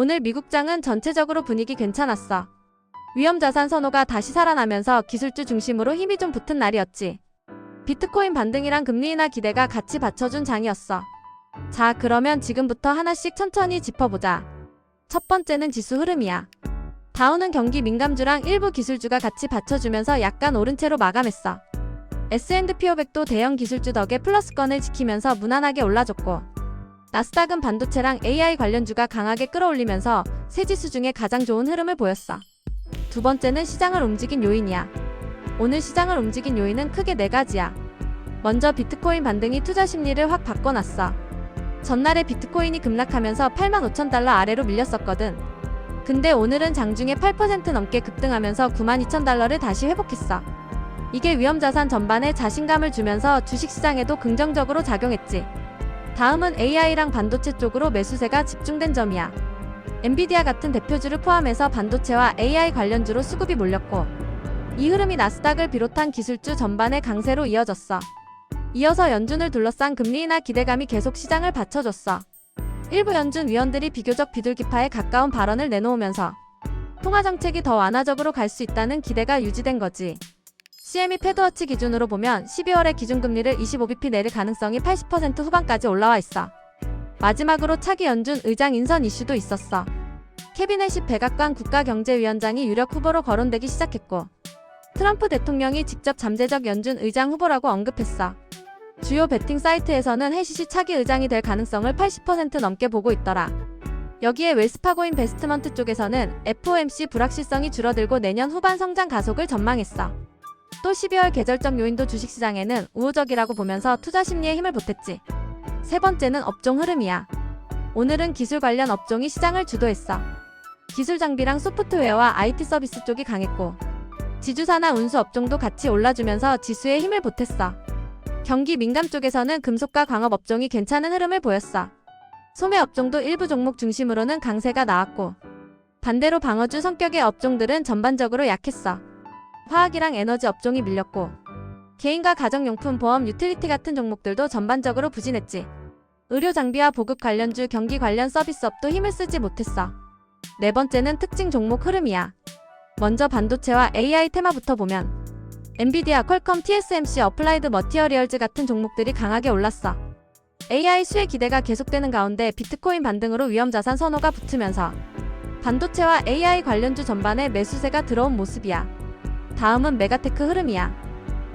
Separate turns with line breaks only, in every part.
오늘 미국장은 전체적으로 분위기 괜찮았어. 위험자산 선호가 다시 살아나면서 기술주 중심으로 힘이 좀 붙은 날이었지. 비트코인 반등이랑 금리 인하 기대가 같이 받쳐준 장이었어. 자, 그러면 지금부터 하나씩 천천히 짚어보자. 첫 번째는 지수 흐름이야. 다우는 경기 민감주랑 일부 기술주가 같이 받쳐주면서 약간 오른 채로 마감했어. S&P 500도 대형 기술주 덕에 플러스권을 지키면서 무난하게 올라줬고 나스닥은 반도체랑 AI 관련주가 강하게 끌어올리면서 세 지수 중에 가장 좋은 흐름을 보였어. 두 번째는 시장을 움직인 요인이야. 오늘 시장을 움직인 요인은 크게 네 가지야. 먼저 비트코인 반등이 투자 심리를 확 바꿔놨어. 전날에 비트코인이 급락하면서 8만 5천 달러 아래로 밀렸었거든. 근데 오늘은 장중에 8% 넘게 급등하면서 9만 2천 달러를 다시 회복했어. 이게 위험자산 전반에 자신감을 주면서 주식시장에도 긍정적으로 작용했지. 다음은 AI랑 반도체 쪽으로 매수세가 집중된 점이야. 엔비디아 같은 대표주를 포함해서 반도체와 AI 관련주로 수급이 몰렸고, 이 흐름이 나스닥을 비롯한 기술주 전반의 강세로 이어졌어. 이어서 연준을 둘러싼 금리 인하 기대감이 계속 시장을 받쳐줬어. 일부 연준 위원들이 비교적 비둘기파에 가까운 발언을 내놓으면서 통화 정책이 더 완화적으로 갈 수 있다는 기대가 유지된 거지. CME 패드워치 기준으로 보면 12월에 기준금리를 25bp 내릴 가능성이 80% 후반까지 올라와 있어. 마지막으로 차기 연준 의장 인선 이슈도 있었어. 캐비넷이 백악관 국가경제위원장이 유력 후보로 거론되기 시작했고, 트럼프 대통령이 직접 잠재적 연준 의장 후보라고 언급했어. 주요 베팅 사이트에서는 해시시 차기 의장이 될 가능성을 80% 넘게 보고 있더라. 여기에 웰스파고 인베스트먼트 쪽에서는 FOMC 불확실성이 줄어들고 내년 후반 성장 가속을 전망했어. 또 12월 계절적 요인도 주식시장에는 우호적이라고 보면서 투자 심리에 힘을 보탰지. 세 번째는 업종 흐름이야. 오늘은 기술 관련 업종이 시장을 주도했어. 기술 장비랑 소프트웨어와 IT 서비스 쪽이 강했고, 지주사나 운수 업종도 같이 올라주면서 지수에 힘을 보탰어. 경기 민감 쪽에서는 금속과 광업 업종이 괜찮은 흐름을 보였어. 소매 업종도 일부 종목 중심으로는 강세가 나왔고, 반대로 방어주 성격의 업종들은 전반적으로 약했어. 화학이랑 에너지 업종이 밀렸고, 개인과 가정용품, 보험, 유틸리티 같은 종목들도 전반적으로 부진했지. 의료 장비와 보급 관련주, 경기 관련 서비스업도 힘을 쓰지 못했어. 네 번째는 특징 종목 흐름이야. 먼저 반도체와 AI 테마부터 보면 엔비디아, 퀄컴, TSMC, 어플라이드 머티어리얼즈 같은 종목들이 강하게 올랐어. AI 수혜 기대가 계속되는 가운데 비트코인 반등으로 위험 자산 선호가 붙으면서 반도체와 AI 관련주 전반에 매수세가 들어온 모습이야. 다음은 메가테크 흐름이야.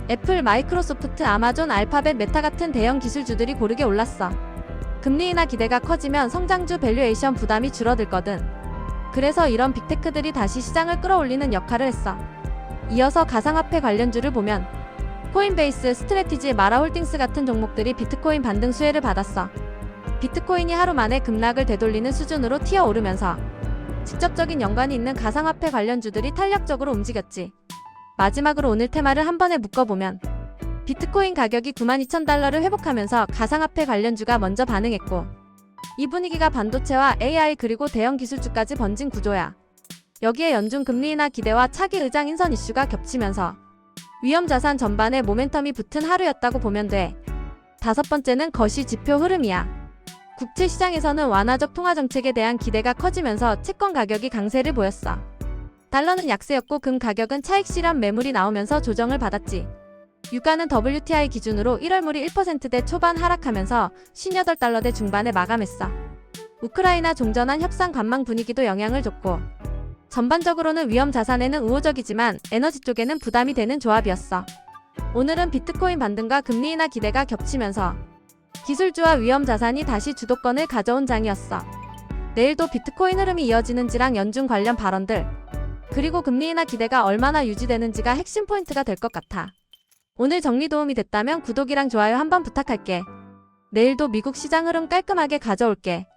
애플, 마이크로소프트, 아마존, 알파벳, 메타 같은 대형 기술주들이 고르게 올랐어. 금리 인하 기대가 커지면 성장주 밸류에이션 부담이 줄어들거든. 그래서 이런 빅테크들이 다시 시장을 끌어올리는 역할을 했어. 이어서 가상화폐 관련주를 보면 코인베이스, 스트레티지, 마라홀딩스 같은 종목들이 비트코인 반등 수혜를 받았어. 비트코인이 하루 만에 급락을 되돌리는 수준으로 튀어오르면서 직접적인 연관이 있는 가상화폐 관련주들이 탄력적으로 움직였지. 마지막으로 오늘 테마를 한 번에 묶어보면 비트코인 가격이 92,000달러를 회복하면서 가상화폐 관련주가 먼저 반응했고 이 분위기가 반도체와 AI 그리고 대형 기술주까지 번진 구조야. 여기에 연준 금리 인하 기대와 차기 의장 인선 이슈가 겹치면서 위험 자산 전반에 모멘텀이 붙은 하루였다고 보면 돼. 다섯 번째는 거시 지표 흐름이야. 국채 시장에서는 완화적 통화 정책에 대한 기대가 커지면서 채권 가격이 강세를 보였어. 달러는 약세였고 금 가격은 차익 실현 매물이 나오면서 조정을 받았지. 유가는 WTI 기준으로 1월 물이 1%대 초반 하락하면서 58달러대 중반에 마감했어. 우크라이나 종전한 협상 관망 분위기도 영향을 줬고 전반적으로는 위험 자산에는 우호적이지만 에너지 쪽에는 부담이 되는 조합이었어. 오늘은 비트코인 반등과 금리 인하 기대가 겹치면서 기술주와 위험 자산이 다시 주도권을 가져온 장이었어. 내일도 비트코인 흐름이 이어지는지랑 연준 관련 발언들, 그리고 금리 인하 기대가 얼마나 유지되는지가 핵심 포인트가 될 것 같아. 오늘 정리 도움이 됐다면 구독이랑 좋아요 한번 부탁할게. 내일도 미국 시장 흐름 깔끔하게 가져올게.